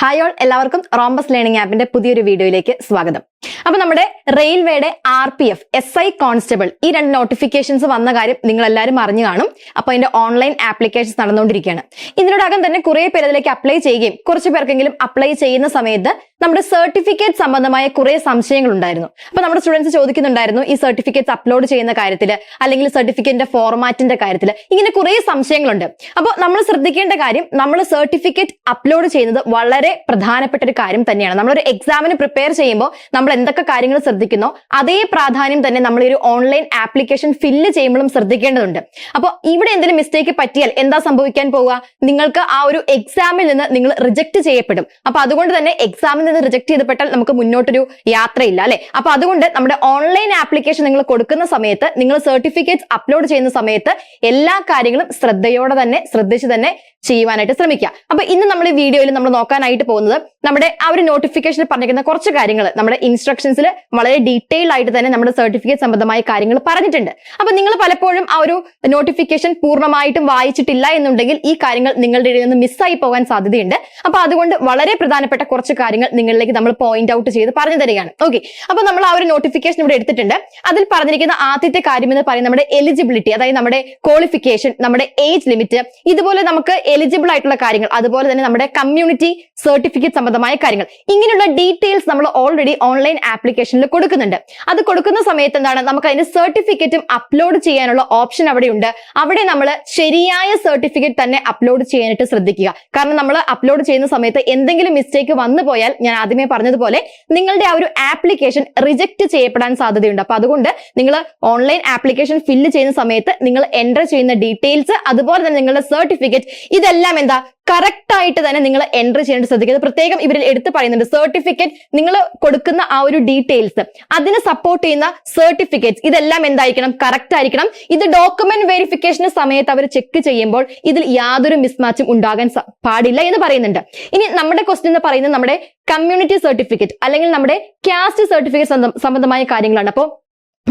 Hi all എല്ലാവർക്കും rhombus learning ആപ്പിന്റെ പുതിയൊരു വീഡിയോയിലേക്ക് സ്വാഗതം. അപ്പൊ നമ്മുടെ റെയിൽവേയുടെ R P F S I constable ഈ രണ്ട് നോട്ടിഫിക്കേഷൻസ് വന്ന കാര്യം നിങ്ങൾ എല്ലാവരും അറിഞ്ഞു കാണും. അപ്പൊ അതിന്റെ ഓൺലൈൻ ആപ്ലിക്കേഷൻസ് നടന്നുകൊണ്ടിരിക്കുകയാണ്. ഇതിനോടകം തന്നെ കുറെ പേര് അതിലേക്ക് അപ്ലൈ ചെയ്യുകയും കുറച്ച് പേർക്കെങ്കിലും അപ്ലൈ ചെയ്യുന്ന സമയത്ത് നമ്മുടെ സർട്ടിഫിക്കറ്റ് സംബന്ധമായ കുറെ സംശയങ്ങൾ ഉണ്ടായിരുന്നു അപ്പൊ നമ്മുടെ സ്റ്റുഡൻസ് ചോദിക്കുന്നുണ്ടായിരുന്നു ഈ സർട്ടിഫിക്കറ്റ്സ് അപ്ലോഡ് ചെയ്യുന്ന കാര്യത്തിൽ അല്ലെങ്കിൽ സർട്ടിഫിക്കറ്റിന്റെ ഫോർമാറ്റിന്റെ കാര്യത്തിൽ ഇങ്ങനെ കുറെ സംശയങ്ങളുണ്ട്. അപ്പോൾ നമ്മൾ ശ്രദ്ധിക്കേണ്ട കാര്യം നമ്മൾ സർട്ടിഫിക്കറ്റ് അപ്ലോഡ് ചെയ്യുന്നത് വളരെ പ്രധാനപ്പെട്ട ഒരു കാര്യം തന്നെയാണ്. നമ്മളൊരു എക്സാമിന് പ്രിപ്പയർ ചെയ്യുമ്പോൾ നമ്മൾ എന്തൊക്കെ കാര്യങ്ങൾ ശ്രദ്ധിക്കുന്നോ അതേ പ്രാധാന്യം തന്നെ നമ്മൾ ഒരു ഓൺലൈൻ ആപ്ലിക്കേഷൻ ഫില്ല് ചെയ്യുമ്പോഴും ശ്രദ്ധിക്കേണ്ടതുണ്ട്. അപ്പോൾ ഇവിടെ എന്തെങ്കിലും മിസ്റ്റേക്ക് പറ്റിയാൽ എന്താ സംഭവിക്കാൻ പോവുക? നിങ്ങൾക്ക് ആ ഒരു എക്സാമിൽ നിന്ന് നിങ്ങൾ റിജക്ട് ചെയ്യപ്പെടും. അപ്പൊ അതുകൊണ്ട് തന്നെ എക്സാമിൽ നിന്ന് റിജക്ട് ചെയ്തപ്പെട്ടാൽ നമുക്ക് മുന്നോട്ടൊരു യാത്രയില്ല അല്ലെ? അപ്പൊ അതുകൊണ്ട് നമ്മുടെ ഓൺലൈൻ ആപ്ലിക്കേഷൻ നിങ്ങൾ കൊടുക്കുന്ന സമയത്ത് നിങ്ങൾ സർട്ടിഫിക്കറ്റ്സ് അപ്ലോഡ് ചെയ്യുന്ന സമയത്ത് എല്ലാ കാര്യങ്ങളും ശ്രദ്ധയോടെ തന്നെ ശ്രദ്ധിച്ച് തന്നെ ചെയ്യുവാനായിട്ട് ശ്രമിക്കുക. അപ്പൊ ഇന്ന് നമ്മൾ ഈ വീഡിയോയിൽ നമ്മൾ നോക്കാനായിട്ട് പോകുന്നത് നമ്മുടെ ആ ഒരു നോട്ടിഫിക്കേഷനിൽ പറഞ്ഞിരിക്കുന്ന കുറച്ച് കാര്യങ്ങൾ നമ്മുടെ ഇൻസ്ട്രക്ഷൻസിൽ വളരെ ഡീറ്റെയിൽ ആയിട്ട് തന്നെ നമ്മുടെ സർട്ടിഫിക്കറ്റ് സംബന്ധമായ കാര്യങ്ങൾ പറഞ്ഞിട്ടുണ്ട്. അപ്പൊ നിങ്ങൾ പലപ്പോഴും ആ ഒരു നോട്ടിഫിക്കേഷൻ പൂർണമായിട്ടും വായിച്ചിട്ടില്ല എന്നുണ്ടെങ്കിൽ ഈ കാര്യങ്ങൾ നിങ്ങളുടെ ഇടയിൽ നിന്ന് മിസ്സായി പോകാൻ സാധ്യതയുണ്ട്. അപ്പൊ അതുകൊണ്ട് വളരെ പ്രധാനപ്പെട്ട കുറച്ച് കാര്യങ്ങൾ നിങ്ങളിലേക്ക് നമ്മൾ പോയിന്റ് ഔട്ട് ചെയ്ത് പറഞ്ഞു തരികയാണ്. ഓക്കെ അപ്പൊ നമ്മൾ ആ ഒരു നോട്ടിഫിക്കേഷൻ ഇവിടെ എടുത്തിട്ടുണ്ട്. അതിൽ പറഞ്ഞിരിക്കുന്ന ആദ്യത്തെ കാര്യം എന്ന് പറയുന്നത് നമ്മുടെ എലിജിബിലിറ്റി അതായത് നമ്മുടെ ക്വാളിഫിക്കേഷൻ നമ്മുടെ ഏജ് ലിമിറ്റ് ഇതുപോലെ നമുക്ക് എലിജിബിൾ ആയിട്ടുള്ള കാര്യങ്ങൾ അതുപോലെ തന്നെ നമ്മുടെ കമ്മ്യൂണിറ്റി സർട്ടിഫിക്കറ്റ് സംബന്ധമായ കാര്യങ്ങൾ. ഇങ്ങനെയുള്ള ഡീറ്റെയിൽസ് നമ്മൾ ഓൾറെഡി ഓൺലൈൻ ആപ്ലിക്കേഷനിൽ കൊടുക്കുന്നുണ്ട്. അത് കൊടുക്കുന്ന സമയത്ത് എന്താണ്? നമുക്ക് അതിന്റെ സർട്ടിഫിക്കറ്റും അപ്ലോഡ് ചെയ്യാനുള്ള ഓപ്ഷൻ അവിടെ ഉണ്ട് അവിടെ നമ്മൾ ശരിയായ സർട്ടിഫിക്കറ്റ് തന്നെ അപ്ലോഡ് ചെയ്യാനായിട്ട് ശ്രദ്ധിക്കുക. കാരണം നമ്മൾ അപ്ലോഡ് ചെയ്യുന്ന സമയത്ത് എന്തെങ്കിലും മിസ്റ്റേക്ക് വന്നു പോയാൽ ഞാൻ ആദ്യമേ പറഞ്ഞതുപോലെ നിങ്ങളുടെ ആ ഒരു ആപ്ലിക്കേഷൻ റിജക്ട് ചെയ്യപ്പെടാൻ സാധ്യതയുണ്ട്. അപ്പൊ അതുകൊണ്ട് നിങ്ങൾ ഓൺലൈൻ ആപ്ലിക്കേഷൻ ഫില്ല് ചെയ്യുന്ന സമയത്ത് നിങ്ങൾ എന്റർ ചെയ്യുന്ന ഡീറ്റെയിൽസ് അതുപോലെ തന്നെ നിങ്ങളുടെ സർട്ടിഫിക്കറ്റ് ഇതെല്ലാം എന്താ? കറക്റ്റ് ആയിട്ട് തന്നെ നിങ്ങൾ എൻട്രി ചെയ്യേണ്ട ശ്രദ്ധിക്കുക. പ്രത്യേകം ഇവരിൽ എടുത്ത് പറയുന്നുണ്ട്. സർട്ടിഫിക്കറ്റ് നിങ്ങൾ കൊടുക്കുന്ന ആ ഒരു ഡീറ്റെയിൽസ് അതിനെ സപ്പോർട്ട് ചെയ്യുന്ന സർട്ടിഫിക്കറ്റ്സ് ഇതെല്ലാം എന്തായിരിക്കണം? കറക്റ്റ് ആയിരിക്കണം. ഇത് ഡോക്യുമെന്റ് വെരിഫിക്കേഷന് സമയത്ത് അവർ ചെക്ക് ചെയ്യുമ്പോൾ ഇതിൽ യാതൊരു മിസ്മാച്ചും ഉണ്ടാകാൻ പാടില്ല എന്ന് പറയുന്നുണ്ട്. ഇനി നമ്മുടെ ക്വസ്റ്റ്യൻ എന്ന് പറയുന്നത് നമ്മുടെ കമ്മ്യൂണിറ്റി സർട്ടിഫിക്കറ്റ് അല്ലെങ്കിൽ നമ്മുടെ കാസ്റ്റ് സർട്ടിഫിക്കറ്റ് സംബന്ധമായ കാര്യങ്ങളാണ്. അപ്പോൾ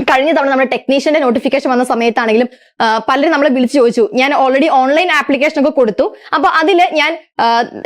കഴിഞ്ഞ തവണ നമ്മുടെ ടെക്നീഷ്യന്റെ നോട്ടിഫിക്കേഷൻ വന്ന സമയത്താണെങ്കിലും പലരും നമ്മളെ വിളിച്ചു ചോദിച്ചു. ഞാൻ ഓൾറെഡി ഓൺലൈൻ ആപ്ലിക്കേഷൻ ഒക്കെ കൊടുത്തു. അപ്പൊ അതിൽ ഞാൻ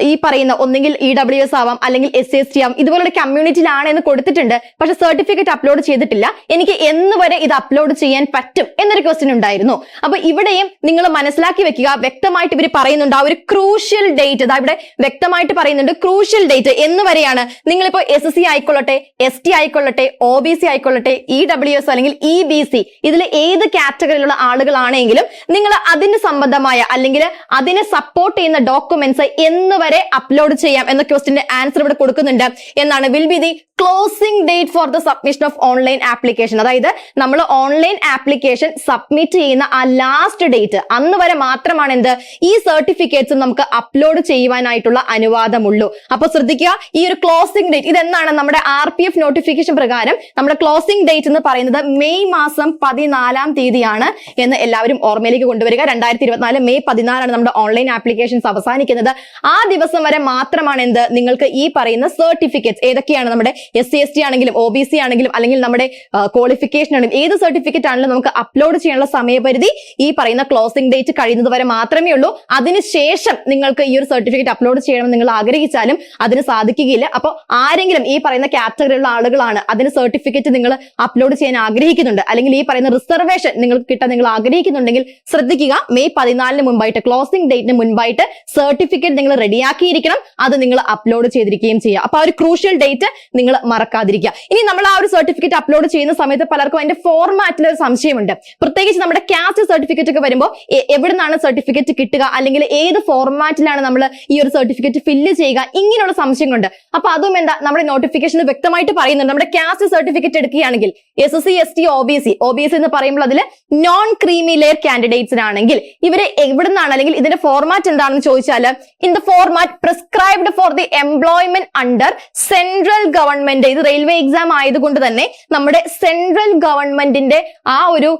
ഈ പറയുന്ന ഒന്നെങ്കിൽ ഇ ഡബ്ല്യു എസ് ആവാം അല്ലെങ്കിൽ എസ് എസ് ടി ആവാം ഇതുപോലുള്ള കമ്മ്യൂണിറ്റിയിലാണ് എന്ന് കൊടുത്തിട്ടുണ്ട്. പക്ഷെ സർട്ടിഫിക്കറ്റ് അപ്ലോഡ് ചെയ്തിട്ടില്ല. എനിക്ക് എന്ന് വരെ ഇത് അപ്ലോഡ് ചെയ്യാൻ പറ്റും എന്നൊരു ക്വസ്റ്റ്യൻ ഉണ്ടായിരുന്നു. അപ്പൊ ഇവിടെയും നിങ്ങൾ മനസ്സിലാക്കി വെക്കുക വ്യക്തമായിട്ട് ഇവർ പറയുന്നുണ്ട് ആ ഒരു ക്രൂഷ്യൽ ഡേറ്റ് അതാ ഇവിടെ വ്യക്തമായിട്ട് പറയുന്നുണ്ട് ക്രൂഷ്യൽ ഡേറ്റ് എന്ന് വരെയാണ്. നിങ്ങളിപ്പോ എസ് സി ആയിക്കൊള്ളട്ടെ എസ് ടി ആയിക്കൊള്ളട്ടെ ഒ ബി സി ആയിക്കൊള്ളട്ടെ ഇ ഡബ്ല്യു എസ് അല്ലെങ്കിൽ ഇ ബി സി ഇതിൽ ഏത് കാറ്റഗറിയിലുള്ള ആളുകളാണെങ്കിലും നിങ്ങൾ അതിന് സംബന്ധമായ അല്ലെങ്കിൽ അതിനെ സപ്പോർട്ട് ചെയ്യുന്ന ഡോക്യുമെന്റ്സ് എന്ന് വരെ അപ്ലോഡ് ചെയ്യാം എന്ന ക്വസ്റ്റിന്റെ ആൻസർ ഇവിടെ കൊടുക്കുന്നുണ്ട്. എന്നാണ് will be the closing date for the submission of online application അതായത് നമ്മൾ ഓൺലൈൻ ആപ്ലിക്കേഷൻ സബ്മിറ്റ് ചെയ്യുന്ന ആ ലാസ്റ്റ് ഡേറ്റ് അന്ന് വരെ മാത്രമാണ് എന്ത്? ഈ സർട്ടിഫിക്കറ്റ്സ് നമുക്ക് അപ്ലോഡ് ചെയ്യുവാനായിട്ടുള്ള അനുവാദമുള്ളൂ. അപ്പൊ ശ്രദ്ധിക്കുക ഈ ഒരു ക്ലോസിംഗ് ഡേറ്റ് ഇതെന്താണ് നമ്മുടെ ആർ പി എഫ് നോട്ടിഫിക്കേഷൻ പ്രകാരം നമ്മുടെ ക്ലോസിംഗ് ഡേറ്റ് എന്ന് പറയുന്നത് മെയ് മാസം പതിനാലാം തീയതിയാണ് എന്ന് എല്ലാവരും ഓർമ്മയിലേക്ക് കൊണ്ടുവരിക. രണ്ടായിരത്തി ഇരുപത്തിനാല് മെയ് പതിനാലാണ് നമ്മുടെ ഓൺലൈൻ ആപ്ലിക്കേഷൻസ് അവസാനിക്കുന്നത്. ആ ദിവസം വരെ മാത്രമാണ് എന്ത്? നിങ്ങൾക്ക് ഈ പറയുന്ന സർട്ടിഫിക്കറ്റ്സ് ഏതൊക്കെയാണ് നമ്മുടെ എസ് സി എസ് ടി ആണെങ്കിലും ഒ ബി സി ആണെങ്കിലും അല്ലെങ്കിൽ നമ്മുടെ ക്വാളിഫിക്കേഷൻ ആണെങ്കിലും ഏത് സർട്ടിഫിക്കറ്റ് ആണെങ്കിലും നമുക്ക് അപ്ലോഡ് ചെയ്യാനുള്ള സമയപരിധി ഈ പറയുന്ന ക്ലോസിംഗ് ഡേറ്റ് കഴിയുന്നത് വരെ മാത്രമേ ഉള്ളൂ. അതിനുശേഷം നിങ്ങൾക്ക് ഈ ഒരു സർട്ടിഫിക്കറ്റ് അപ്ലോഡ് ചെയ്യണമെന്ന് നിങ്ങൾ ആഗ്രഹിച്ചാലും അതിന് സാധിക്കുകയില്ല. അപ്പോൾ ആരെങ്കിലും ഈ പറയുന്ന കാറ്റഗറിയിലുള്ള ആളുകളാണ് അതിന് സർട്ടിഫിക്കറ്റ് നിങ്ങൾ അപ്ലോഡ് ചെയ്യാൻ ആഗ്രഹിക്കുന്നുണ്ട്. അല്ലെങ്കിൽ ഈ പറയുന്ന റിസർവേഷൻ നിങ്ങൾക്ക് കിട്ടാൻ നിങ്ങൾ ആഗ്രഹിക്കുന്നുണ്ടെങ്കിൽ ശ്രദ്ധിക്കുക. മെയ് പതിനാലിന് മുമ്പായിട്ട് ക്ലോസിംഗ് ഡേറ്റിന് മുൻപായിട്ട് സർട്ടിഫിക്കറ്റ് നിങ്ങൾ റെഡിയാക്കിയിരിക്കണം അത് നിങ്ങൾ അപ്ലോഡ് ചെയ്തിരിക്കുകയും ചെയ്യുക. അപ്പൊ ആ ഒരു ക്രൂഷ്യൽ ഡേറ്റ് നിങ്ങൾ മറക്കാതിരിക്കുക. ഇനി നമ്മൾ ആ ഒരു സർട്ടിഫിക്കറ്റ് അപ്ലോഡ് ചെയ്യുന്ന സമയത്ത് പലർക്കും അതിന്റെ ഫോർമാറ്റിൽ ഒരു സംശയമുണ്ട്. പ്രത്യേകിച്ച് നമ്മുടെ കാസ്റ്റ് സർട്ടിഫിക്കറ്റ് ഒക്കെ വരുമ്പോൾ എവിടെ സർട്ടിഫിക്കറ്റ് കിട്ടുക? അല്ലെങ്കിൽ ഏത് ഫോർമാറ്റിലാണ് നമ്മൾ ഈ ഒരു സർട്ടിഫിക്കറ്റ് ഫില്ല് ചെയ്യുക? ഇങ്ങനെയുള്ള സംശയങ്ങളുണ്ട്. അപ്പൊ അതും എന്താ നമ്മുടെ നോട്ടിഫിക്കേഷനിൽ വ്യക്തമായിട്ട് പറയുന്നുണ്ട്. നമ്മുടെ കാസ്റ്റ് സർട്ടിഫിക്കറ്റ് എടുക്കുകയാണെങ്കിൽ S S C S T O B C O B C എന്ന് പറയുമ്പോൾ അതിൽ നോൺ ക്രീമി ലെയർ കാൻഡിഡേറ്റ്സിനാണെങ്കിൽ ഇവർ എവിടുന്നാണ്? അല്ലെങ്കിൽ ഇതിന്റെ ഫോർമാറ്റ് എന്താണെന്ന് ചോദിച്ചാൽ in the format prescribed for the employment under central government ഇത് റെയിൽവേ എക്സാം ആയതുകൊണ്ട് തന്നെ നമ്മുടെ സെൻട്രൽ ഗവൺമെന്റിന്റെ ആ ഒരു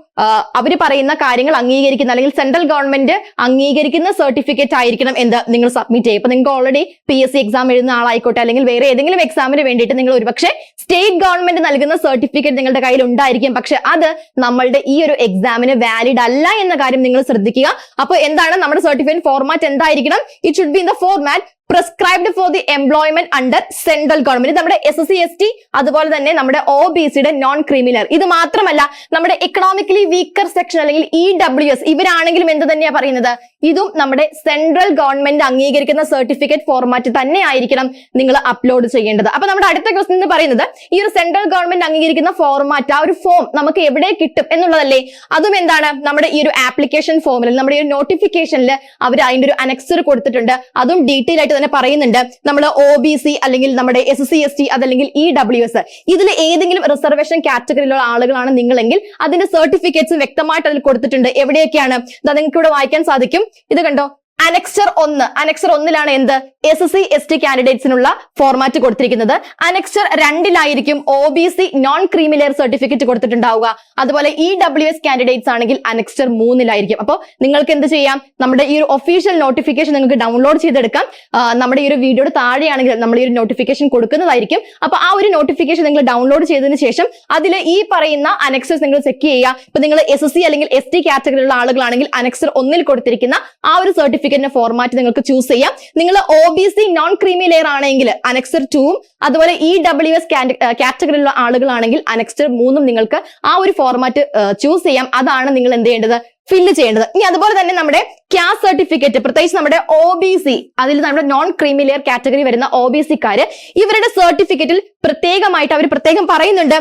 അവർ പറയുന്ന കാര്യങ്ങൾ അംഗീകരിക്കുന്ന അല്ലെങ്കിൽ സെൻട്രൽ ഗവൺമെന്റ് അംഗീകരിക്കുന്ന സർട്ടിഫിക്കറ്റ് ആയിരിക്കണം എന്ത് നിങ്ങൾ സബ്മിറ്റ് ചെയ്യും നിങ്ങൾക്ക് already P S C exam എഴുതുന്ന ആളായിക്കോട്ടെ അല്ലെങ്കിൽ വേറെ ഏതെങ്കിലും എക്സാമിന് വേണ്ടിയിട്ട് നിങ്ങൾ ഒരുപക്ഷെ സ്റ്റേറ്റ് ഗവൺമെന്റ് നൽകുന്ന സർട്ടിഫിക്കറ്റ് നിങ്ങളുടെ കയ്യിൽ ഉണ്ടായിരിക്കും പക്ഷെ അത് നമ്മളുടെ ഈ ഒരു എക്സാമിന് വാലിഡ് അല്ല എന്ന കാര്യം നിങ്ങൾ ശ്രദ്ധിക്കുക. അപ്പൊ എന്താണ് നമ്മുടെ സർട്ടിഫിക്കറ്റ് ഫോർമാറ്റ് എന്തായിരിക്കണം? It should be in the format prescribed for the employment under central government നമ്മുടെ S S C S T അതുപോലെ തന്നെ നമ്മുടെ ഒ ബി സിയുടെ നോൺ ക്രിമിനൽ ഇത് മാത്രമല്ല നമ്മുടെ ഇക്കണോമിക്കലി വീക്കർ സെക്ഷൻ അല്ലെങ്കിൽ ഇ ഡബ്ല്യു എസ് ഇവരാണെങ്കിലും എന്ത് തന്നെയാ പറയുന്നത്? ഇതും നമ്മുടെ സെൻട്രൽ ഗവൺമെന്റ് അംഗീകരിക്കുന്ന സർട്ടിഫിക്കറ്റ് ഫോർമാറ്റ് തന്നെ ആയിരിക്കണം നിങ്ങൾ അപ്ലോഡ് ചെയ്യേണ്ടത്. അപ്പൊ നമ്മുടെ അടുത്ത ക്വസ്റ്റൻ എന്ന് പറയുന്നത് ഈ ഒരു സെൻട്രൽ ഗവൺമെന്റ് അംഗീകരിക്കുന്ന ഫോർമാറ്റ് ആ ഒരു ഫോം നമുക്ക് എവിടെ കിട്ടും എന്നുള്ളതല്ലേ? അതും എന്താണ്? നമ്മുടെ ഈ ഒരു ആപ്ലിക്കേഷൻ ഫോമിൽ നമ്മുടെ ഈ ഒരു നോട്ടിഫിക്കേഷനിൽ അവർ അതിന്റെ ഒരു അനക്സർ കൊടുത്തിട്ടുണ്ട്. അതും ഡീറ്റെയിൽ ആയിട്ട് തന്നെ പറയുന്നുണ്ട്. നമ്മൾ ഒ ബി സി അല്ലെങ്കിൽ നമ്മുടെ എസ് സി എസ് ടി അതല്ലെങ്കിൽ ഇ ഡബ്ല്യു എസ് ഇതിൽ ഏതെങ്കിലും റിസർവേഷൻ കാറ്റഗറിയിലുള്ള ആളുകളാണ് നിങ്ങളെങ്കിൽ അതിന്റെ സർട്ടിഫിക്കറ്റ്സ് വ്യക്തമായിട്ട് അതിൽ കൊടുത്തിട്ടുണ്ട്. എവിടെയൊക്കെയാണ്? നിങ്ങൾക്ക് ഇവിടെ വായിക്കാൻ സാധിക്കും. ഇത് കണ്ടോ? അനക്സർ ഒന്ന്. അനക്സർ ഒന്നിലാണ് എന്ത്? എസ് സി എസ് ടി കാൻഡിഡേറ്റ്സിനുള്ള ഫോർമാറ്റ് കൊടുത്തിരിക്കുന്നത്. Annexure രണ്ടിലായിരിക്കും O B C non creamy layer certificate കൊടുത്തിട്ടുണ്ടാവുക. അതുപോലെ ഇ ഡബ്ല്യു എസ് കാൻഡിഡേറ്റ്സ് ആണെങ്കിൽ അനക്സർ മൂന്നിലായിരിക്കും. അപ്പോൾ നിങ്ങൾക്ക് എന്ത് ചെയ്യാം? നമ്മുടെ ഈ ഒരു ഒഫീഷ്യൽ നോട്ടിഫിക്കേഷൻ നിങ്ങൾക്ക് ഡൗൺലോഡ് ചെയ്തെടുക്കാം. നമ്മുടെ ഈ ഒരു വീഡിയോയുടെ താഴെയാണെങ്കിൽ നമ്മൾ ഈ ഒരു നോട്ടിഫിക്കേഷൻ കൊടുക്കുന്നതായിരിക്കും. അപ്പോൾ ആ ഒരു നോട്ടിഫിക്കേഷൻ നിങ്ങൾ ഡൗൺലോഡ് ചെയ്തതിന് ശേഷം അതിൽ ഈ പറയുന്ന അനക്സേഴ്സ് നിങ്ങൾ ചെക്ക് ചെയ്യുക. ഇപ്പൊ നിങ്ങൾ എസ് അല്ലെങ്കിൽ എസ് ടി കാറ്റഗറിയിലുള്ള ആളുകളാണെങ്കിൽ അനക്സർ ഒന്നിൽ കൊടുത്തിരിക്കുന്ന ആ ഒരു സർട്ടിഫിക്കറ്റിന്റെ ഫോർമാറ്റ് നിങ്ങൾക്ക് ചൂസ് ചെയ്യാം. നിങ്ങൾ O B C non creamy layer ആണെങ്കിൽ അനക്സർ ടൂവും അതുപോലെ ഇ ഡബ്ല്യു എസ് കാറ്റഗറിയിലുള്ള ആളുകളാണെങ്കിൽ അനക്സർ മൂന്നും നിങ്ങൾക്ക് ആ ഒരു ഫോർമാറ്റ് ചൂസ് ചെയ്യാം. അതാണ് നിങ്ങൾ എന്ത് ചെയ്യേണ്ടത്? ഫില്ല് ചെയ്യേണ്ടത്. ഇനി അതുപോലെ തന്നെ നമ്മുടെ ക്യാസ് സർട്ടിഫിക്കറ്റ് പ്രത്യേകിച്ച് നമ്മുടെ ഒ ബി സി അതിൽ നമ്മുടെ നോൺ ക്രീമി ലെയർ കാറ്റഗറി വരുന്ന ഒ ബി ഇവരുടെ സർട്ടിഫിക്കറ്റിൽ പ്രത്യേകമായിട്ട് അവർ പ്രത്യേകം പറയുന്നുണ്ട്.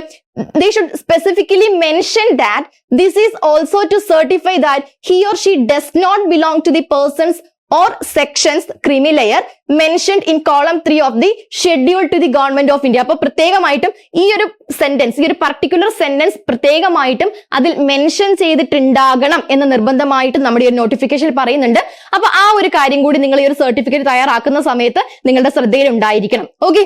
They should specifically mention that this is also to certify that he or she does not belong to the or sections creamy layer mentioned in column 3 of the schedule to the government of India. അപ്പൊ പ്രത്യേകമായിട്ടും ഈ ഒരു sentence ഈ ഒരു particular sentence പ്രത്യേകമായിട്ടും അതിൽ mention ചെയ്തിട്ടുണ്ടാകണം എന്ന് നിർബന്ധമായിട്ടും നമ്മുടെ ഈ നോട്ടിഫിക്കേഷനിൽ പറയുന്നുണ്ട്. അപ്പൊ ആ ഒരു കാര്യം കൂടി നിങ്ങൾ ഈ ഒരു സർട്ടിഫിക്കറ്റ് തയ്യാറാക്കുന്ന സമയത്ത് നിങ്ങളുടെ ശ്രദ്ധയിൽ ഉണ്ടായിരിക്കണം. ഓക്കെ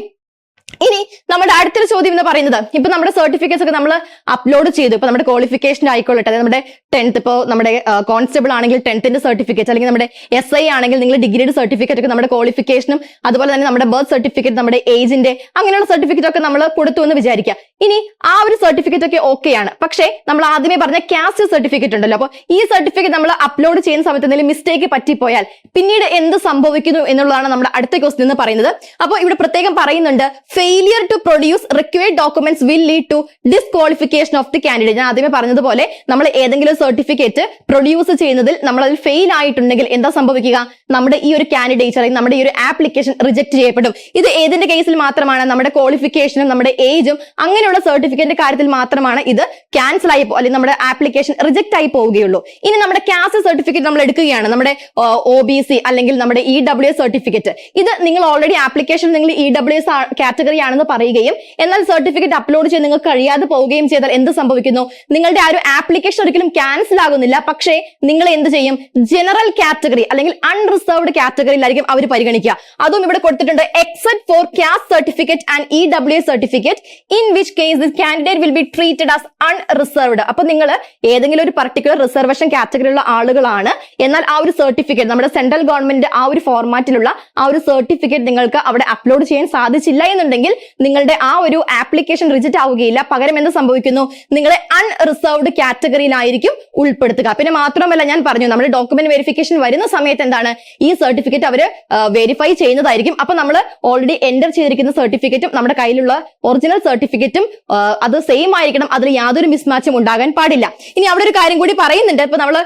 ഇനി നമ്മുടെ അടുത്തൊരു ചോദ്യം എന്ന് പറയുന്നത് ഇപ്പൊ നമ്മുടെ സർട്ടിഫിക്കറ്റ്സ് ഒക്കെ നമ്മൾ അപ്ലോഡ് ചെയ്തു. ഇപ്പൊ നമ്മുടെ ക്വാളിഫിക്കേഷൻ ആയിക്കൊള്ളട്ടെ നമ്മുടെ ടെൻത്ത് ഇപ്പോൾ നമ്മുടെ കോൺസ്റ്റബിൾ ആണെങ്കിൽ ടെൻത്തിന്റെ സർട്ടിഫിക്കറ്റ് അല്ലെങ്കിൽ നമ്മുടെ എസ് ഐ ആണെങ്കിൽ നിങ്ങൾ ഡിഗ്രിയുടെ സർട്ടിഫിക്കറ്റ് ഒക്കെ നമ്മുടെ ക്വാളിഫിക്കേഷനും അതുപോലെ തന്നെ നമ്മുടെ ബർത്ത് സർട്ടിഫിക്കറ്റ് നമ്മുടെ ഏജിന്റെ അങ്ങനെയുള്ള സർട്ടിഫിക്കറ്റ് ഒക്കെ നമ്മൾ കൊടുത്തു എന്ന് വിചാരിക്കുക. ഇനി ആ ഒരു സർട്ടിഫിക്കറ്റ് ഒക്കെ ഓക്കെയാണ് പക്ഷേ നമ്മൾ ആദ്യമേ പറഞ്ഞ കാസ്റ്റ് സർട്ടിഫിക്കറ്റ് ഉണ്ടല്ലോ. അപ്പോൾ ഈ സർട്ടിഫിക്കറ്റ് നമ്മൾ അപ്ലോഡ് ചെയ്യുന്ന സമയത്ത് എന്തെങ്കിലും മിസ്റ്റേക്ക് പറ്റിപ്പോയാൽ പിന്നീട് എന്ത് സംഭവിക്കുന്നു എന്നുള്ളതാണ് നമ്മുടെ അടുത്ത ക്വസ്റ്റ്യൻ എന്ന് പറയുന്നത്. അപ്പോൾ ഇവിടെ പ്രത്യേകം പറയുന്നുണ്ട് failure to produce required documents will lead to disqualification of the candidate ഞാൻ ആദ്യമേ പറഞ്ഞതുപോലെ നമ്മൾ ഏതെങ്കിലും സർട്ടിഫിക്കറ്റ് പ്രൊഡ്യൂസ് ചെയ്യുന്നതിൽ നമ്മൾ അതിൽ ഫെയിൽ ആയിട്ടുണ്ടെങ്കിൽ എന്താ സംഭവിക്കുക? നമ്മുടെ ഈ ഒരു കാൻഡിഡേറ്റ് അല്ലെങ്കിൽ നമ്മുടെ ഈ ഒരു ആപ്ലിക്കേഷൻ റിജക്ട് ചെയ്യപ്പെടും. ഇത് ഏതിന്റെ കേസിൽ മാത്രമാണ്? നമ്മുടെ ക്വാളിഫിക്കേഷനും നമ്മുടെ ഏജും അങ്ങനെയുള്ള സർട്ടിഫിക്കറ്റിന്റെ കാര്യത്തിൽ മാത്രമാണ് ഇത് ക്യാൻസൽ ആയി അല്ലെങ്കിൽ നമ്മുടെ ആപ്ലിക്കേഷൻ റിജക്ട് ആയി പോവുകയുള്ളൂ. ഇനി നമ്മുടെ കാസ്റ്റ് സർട്ടിഫിക്കറ്റ് നമ്മൾ എടുക്കുകയാണ്. നമ്മുടെ ഒ അല്ലെങ്കിൽ നമ്മുടെ ഇ എസ് സർട്ടിഫിക്കറ്റ് ഇത് നിങ്ങൾ ഓൾറെഡി ആപ്ലിക്കേഷൻ നിങ്ങൾ ഇ എസ് കാറ്റഗറി ആണെന്ന് പറയുകയും എന്നാൽ സർട്ടിഫിക്കറ്റ് അപ്ലോഡ് ചെയ്ത് നിങ്ങൾക്ക് കഴിയാതെ പോവുകയും ചെയ്താൽ എന്ത് സംഭവിക്കുന്നു? നിങ്ങളുടെ ആ ഒരു ആപ്ലിക്കേഷൻ ഒരിക്കലും ക്യാൻസൽ ആകുന്നില്ല. പക്ഷേ നിങ്ങൾ എന്ത് ചെയ്യും? ജനറൽ കാറ്റഗറി അല്ലെങ്കിൽ അൺറിസർവ്ഡ് കാറ്റഗറിയിലായിരിക്കും അവർ പരിഗണിക്കുക. അതും ഇവിടെ കൊടുത്തിട്ടുണ്ട് except for caste certificate and E certificate in which case this candidate will be treated as unreserved അപ്പൊ നിങ്ങൾ ഏതെങ്കിലും ഒരു പർട്ടിക്കുലർ റിസർവേഷൻ കാറ്റഗറിയിലുള്ള ആളുകളാണ്. എന്നാൽ ആ ഒരു സർട്ടിഫിക്കറ്റ് നമ്മുടെ സെൻട്രൽ ഗവൺമെന്റ് ആ ഒരു ഫോർമാറ്റിലുള്ള ആ ഒരു സർട്ടിഫിക്കറ്റ് നിങ്ങൾക്ക് അവിടെ അപ്ലോഡ് ചെയ്യാൻ സാധിച്ചില്ല എന്നുണ്ടെങ്കിൽ നിങ്ങളുടെ ആ ഒരു ആപ്ലിക്കേഷൻ റിജക്റ്റ് ആവുകയില്ല. പകരം എന്ത് സംഭവിക്കുന്നു? നിങ്ങളെ അൺറിസർവ്ഡ് കാറ്റഗറിയിലായിരിക്കും ഉൾപ്പെടുത്തുക. പിന്നെ മാത്രമല്ല ഞാൻ പറഞ്ഞു നമ്മുടെ ഡോക്യുമെന്റ് വെരിഫിക്കേഷൻ വരുന്ന സമയത്ത് എന്താണ്? ഈ സർട്ടിഫിക്കറ്റ് അവർ വെരിഫൈ ചെയ്യുന്നതായിരിക്കും. അപ്പൊ നമ്മൾ ഓൾറെഡി എന്റർ ചെയ്തിരിക്കുന്ന സർട്ടിഫിക്കറ്റും നമ്മുടെ കയ്യിലുള്ള ഒറിജിനൽ സർട്ടിഫിക്കറ്റും അത് സെയിം ആയിരിക്കണം. അതിൽ യാതൊരു മിസ്മാച്ചും ഉണ്ടാകാൻ പാടില്ല. ഇനി അവിടെ ഒരു കാര്യം കൂടി പറയുന്നുണ്ട്. ഇപ്പൊ നമ്മൾ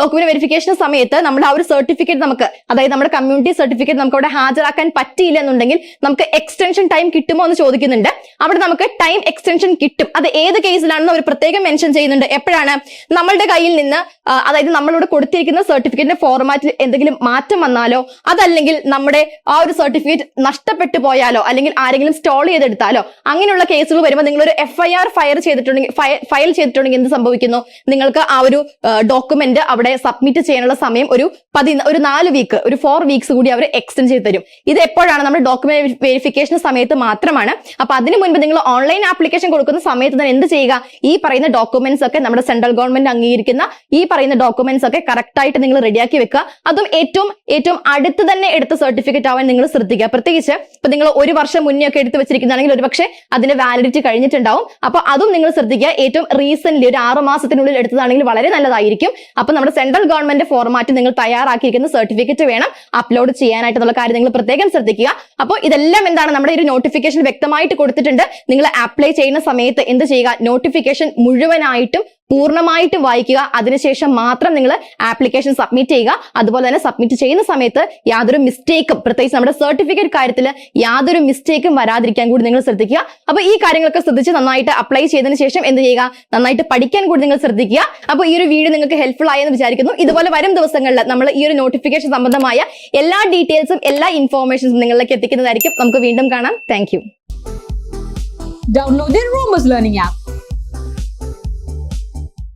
ഡോക്യുമെന്റ് വെരിഫിക്കേഷൻ സമയത്ത് നമ്മുടെ ആ ഒരു സർട്ടിഫിക്കറ്റ് നമുക്ക് അതായത് നമ്മുടെ കമ്മ്യൂണിറ്റി സർട്ടിഫിക്കറ്റ് നമുക്ക് അവിടെ ഹാജരാക്കാൻ പറ്റിയില്ല എന്നുണ്ടെങ്കിൽ നമുക്ക് എക്സ്റ്റൻഷൻ ടൈം കിട്ടുമോ എന്ന് ചോദിക്കുന്നുണ്ട്. അവിടെ നമുക്ക് ടൈം എക്സ്റ്റൻഷൻ കിട്ടും. അത് ഏത് കേസിലാണെന്ന് അവർ പ്രത്യേകം മെൻഷൻ ചെയ്യുന്നുണ്ട്. എപ്പോഴാണ്? നമ്മളുടെ കയ്യിൽ നിന്ന് അതായത് നമ്മളോട് കൊടുത്തിരിക്കുന്ന സർട്ടിഫിക്കറ്റിന്റെ ഫോർമാറ്റിൽ എന്തെങ്കിലും മാറ്റം വന്നാലോ അതല്ലെങ്കിൽ നമ്മുടെ ആ ഒരു സർട്ടിഫിക്കറ്റ് നഷ്ടപ്പെട്ടു പോയാലോ അല്ലെങ്കിൽ ആരെങ്കിലും സ്റ്റോൾ ചെയ്തെടുത്താലോ അങ്ങനെയുള്ള കേസുകൾ വരുമ്പോൾ നിങ്ങൾ ഒരു എഫ് ഐ ആർ ഫയർ ചെയ്തിട്ടുണ്ടെങ്കിൽ ഫയൽ ചെയ്തിട്ടുണ്ടെങ്കിൽ എന്ത് സംഭവിക്കുന്നു? നിങ്ങൾക്ക് ആ ഒരു ഡോക്യുമെന്റ് അവിടെ സബ്മിറ്റ് ചെയ്യാനുള്ള സമയം ഒരു പതി ഒരു നാല് വീക്ക് ഒരു ഫോർ വീക്സ് കൂടി അവർ എക്സ്റ്റെൻഡ് ചെയ്ത് തരും. ഇത് എപ്പോഴാണ്? നമ്മൾ ഡോക്യുമെന്റ് വെരിഫിക്കേഷൻ സമയത്ത് മാത്രമാണ്. അപ്പൊ അതിന് മുൻപ് നിങ്ങൾ ഓൺലൈൻ ആപ്ലിക്കേഷൻ കൊടുക്കുന്ന സമയത്ത് തന്നെ എന്ത് ചെയ്യുക? ഈ പറയുന്ന ഡോക്യുമെന്റ്സ് ഒക്കെ നമ്മുടെ സെൻട്രൽ ഗവൺമെന്റ് അംഗീകരിക്കുന്ന ഈ പറയുന്ന ഡോക്യുമെന്റ്സ് ഒക്കെ കറക്റ്റ് ആയിട്ട് നിങ്ങൾ റെഡിയാക്കി വെക്കുക. അതും ഏറ്റവും ഏറ്റവും അടുത്ത് തന്നെ എടുത്ത സർട്ടിഫിക്കറ്റ് ആവാൻ നിങ്ങൾ ശ്രദ്ധിക്കുക. പ്രത്യേകിച്ച് ഇപ്പൊ നിങ്ങൾ ഒരു വർഷം മുന്നേ ഒക്കെ എടുത്ത് വെച്ചിരിക്കുന്നതാണെങ്കിൽ ഒരുപക്ഷെ അതിന്റെ വാലിഡിറ്റി കഴിഞ്ഞിട്ടുണ്ടാവും. അപ്പൊ അതും നിങ്ങൾ ശ്രദ്ധിക്കുക. ഏറ്റവും റീസെന്റ് ഒരു ആറ് മാസത്തിനുള്ളിൽ എടുത്തതാണെങ്കിൽ വളരെ നല്ലതായിരിക്കും. അപ്പൊ നമ്മുടെ സെൻട്രൽ ഗവൺമെന്റ് ഫോർമാറ്റ് നിങ്ങൾ തയ്യാറാക്കിയിരിക്കുന്ന സർട്ടിഫിക്കറ്റ് വേണം അപ്ലോഡ് ചെയ്യാനായിട്ടുള്ള കാര്യം നിങ്ങൾ പ്രത്യേകം ശ്രദ്ധിക്കുക. അപ്പോൾ ഇതെല്ലാം എന്താണ്? നമ്മുടെ ഒരു നോട്ടിഫിക്കേഷൻ വ്യക്തമായിട്ട് കൊടുത്തിട്ടുണ്ട്. നിങ്ങൾ അപ്ലൈ ചെയ്യുന്ന സമയത്ത് എന്ത് ചെയ്യുക? നോട്ടിഫിക്കേഷൻ മുഴുവനായിട്ടും പൂർണമായിട്ടും വായിക്കുക. അതിനുശേഷം മാത്രം നിങ്ങൾ ആപ്ലിക്കേഷൻ സബ്മിറ്റ് ചെയ്യുക. അതുപോലെ തന്നെ സബ്മിറ്റ് ചെയ്യുന്ന സമയത്ത് യാതൊരു മിസ്റ്റേക്കും പ്രത്യേകിച്ച് നമ്മുടെ സർട്ടിഫിക്കറ്റ് കാര്യത്തിൽ യാതൊരു മിസ്റ്റേക്കും വരാതിരിക്കാൻ കൂടി നിങ്ങൾ ശ്രദ്ധിക്കുക. അപ്പൊ ഈ കാര്യങ്ങളൊക്കെ ശ്രദ്ധിച്ച് നന്നായിട്ട് അപ്ലൈ ചെയ്തതിന് ശേഷം എന്ത് ചെയ്യുക? നന്നായിട്ട് പഠിക്കാൻ കൂടി നിങ്ങൾ ശ്രദ്ധിക്കുക. അപ്പൊ ഈ ഒരു വീഡിയോ നിങ്ങൾക്ക് ഹെൽപ്ഫുൾ ആയെന്ന് വിചാരിക്കുന്നു. ഇതുപോലെ വരും ദിവസങ്ങളിൽ നമ്മൾ ഈ ഒരു നോട്ടിഫിക്കേഷൻ സംബന്ധമായ എല്ലാ ഡീറ്റെയിൽസും എല്ലാ ഇൻഫോർമേഷൻസും നിങ്ങളിലേക്ക് എത്തിക്കുന്നതായിരിക്കും. നമുക്ക് വീണ്ടും കാണാം. Thank Download the Romus Learning